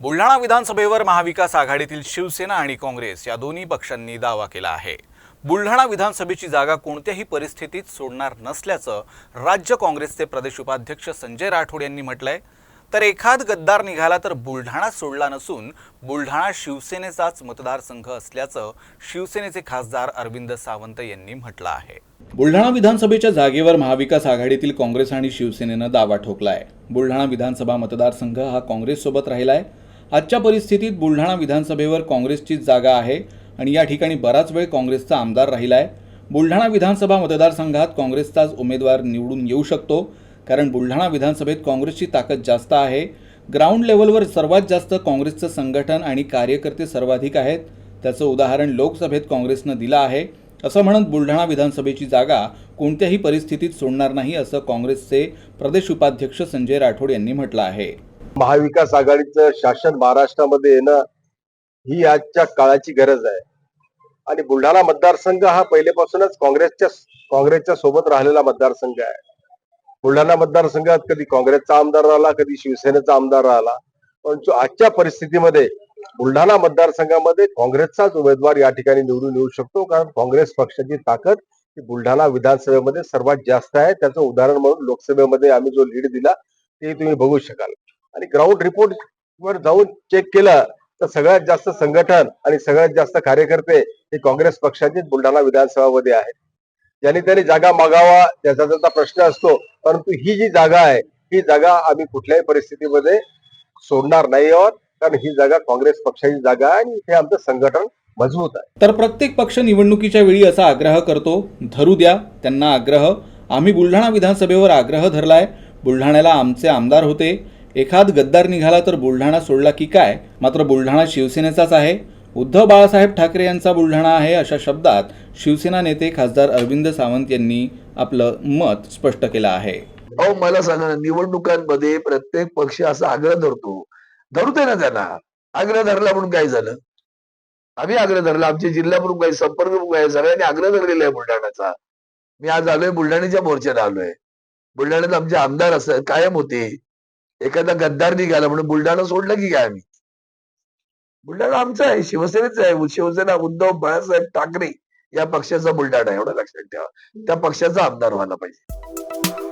बुलढाणा विधानसभेवर महाविकास आघाडीतील शिवसेना आणि काँग्रेस या दोन्ही पक्षांनी दावा केला आहे. बुलढाणा विधानसभेची जागा कोणत्याही परिस्थितीत सोडणार नसल्याचं राज्य काँग्रेसचे प्रदेश उपाध्यक्ष संजय राठोड यांनी म्हटलंय. तर एखाद गद्दार निघाला तर बुलढाणा सोडला नसून बुलढाणा शिवसेनेचाच मतदारसंघ असल्याचं शिवसेनेचे खासदार अरविंद सावंत यांनी म्हटलं आहे. बुलढाणा विधानसभेच्या जागेवर महाविकास आघाडीतील काँग्रेस आणि शिवसेनेनं दावा ठोकलाय. बुलढाणा विधानसभा मतदारसंघ हा काँग्रेससोबत राहिलाय. आजच्या परिस्थितीत बुलढाणा विधानसभेवर काँग्रेसचीच जागा आहे आणि या ठिकाणी बराच वेळ काँग्रेसचा आमदार राहिला आहे बुलढाणा विधानसभा मतदारसंघात काँग्रेसचाच उमेदवार निवडून येऊ शकतो कारण बुलढाणा विधानसभेत काँग्रेसची ताकद जास्त आहे. ग्राउंड लेवलवर सर्वात जास्त काँग्रेसचं संघटन आणि कार्यकर्ते सर्वाधिक आहेत. त्याचं उदाहरण लोकसभेत काँग्रेसनं दिलं आहे. असं म्हणत बुलढाणा विधानसभेची जागा कोणत्याही परिस्थितीत सोडणार नाही असं काँग्रेसचे प्रदेश उपाध्यक्ष संजय राठोड यांनी म्हटलं आहे. महाविकास आघाडीचं शासन महाराष्ट्रामध्ये येणं ही आजच्या काळाची गरज आहे. आणि बुलढाणा मतदारसंघ हा पहिलेपासूनच काँग्रेसच्या काँग्रेसच्या सोबत राहिलेला मतदारसंघ आहे. बुलढाणा मतदारसंघात कधी काँग्रेसचा आमदार राहिला कधी शिवसेनेचा आमदार राहिला. परंतु आजच्या परिस्थितीमध्ये बुलढाणा मतदारसंघामध्ये काँग्रेसचाच उमेदवार या ठिकाणी निवडून येऊ शकतो. कारण काँग्रेस पक्षाची ताकद ही बुलढाणा विधानसभेमध्ये सर्वात जास्त आहे. त्याचं उदाहरण म्हणून लोकसभेमध्ये आम्ही जो लीड दिला ते तुम्ही बघू शकाल. आणि ग्राउंड रिपोर्ट वर जाऊन चेक केलं तर सगळ्यात जास्त संघटन आणि सगळ्यात जास्त कार्यकर्ते हे काँग्रेस पक्षाचेच बुलढाणा विधानसभामध्ये आहेत. ज्यांनी त्यांनी जागा मागावा त्याचा त्याचा प्रश्न असतो परंतु ही जी जागा आहे ही जागा आम्ही कुठल्याही परिस्थितीमध्ये सोडणार नाही आहोत कारण ही जागा काँग्रेस पक्षाची जागा आहे आणि इथे आमचं संघटन मजबूत आहे. तर प्रत्येक पक्ष निवडणुकीच्या वेळी असा आग्रह करतो धरू द्या त्यांना आग्रह. आम्ही बुलढाणा विधानसभेवर आग्रह धरलाय. बुलढाण्याला आमचे आमदार होते. एखाद गद्दार निघाला तर बुलढाणा सोडला की काय? मात्र बुलढाणा शिवसेनेचाच आहे. उद्धव बाळासाहेब ठाकरे यांचा बुलढाणा आहे अशा शब्दात शिवसेना नेते खासदार अरविंद सावंत यांनी आपलं मत स्पष्ट केलं आहे. अहो मला सांगा निवडणुकांमध्ये प्रत्येक पक्ष असा आग्रह धरतो. धरू दे ना त्यांना. आग्रह धरला म्हणून काय झालं? आम्ही आग्रह धरला. आमचे जिल्हा प्रमुख आहे संपर्क प्रमुख आहे सगळ्यांनी आग्रह धरलेला आहे बुलढाण्याचा. मी आज आलोय बुलढाण्याच्या मोर्चाला आलोय. बुलढाण्यात आमचे आमदार असं कायम होते. एखादा गद्दार निघाला म्हणून बुलढाणा सोडलं की काय आम्ही? बुलढाणा आमचा आहे शिवसेनेचा आहे. शिवसेना उद्धव बाळासाहेब ठाकरे या पक्षाचा बुलढाणा एवढा एवढं लक्षात ठेवा. त्या पक्षाचा आमदार व्हायला पाहिजे.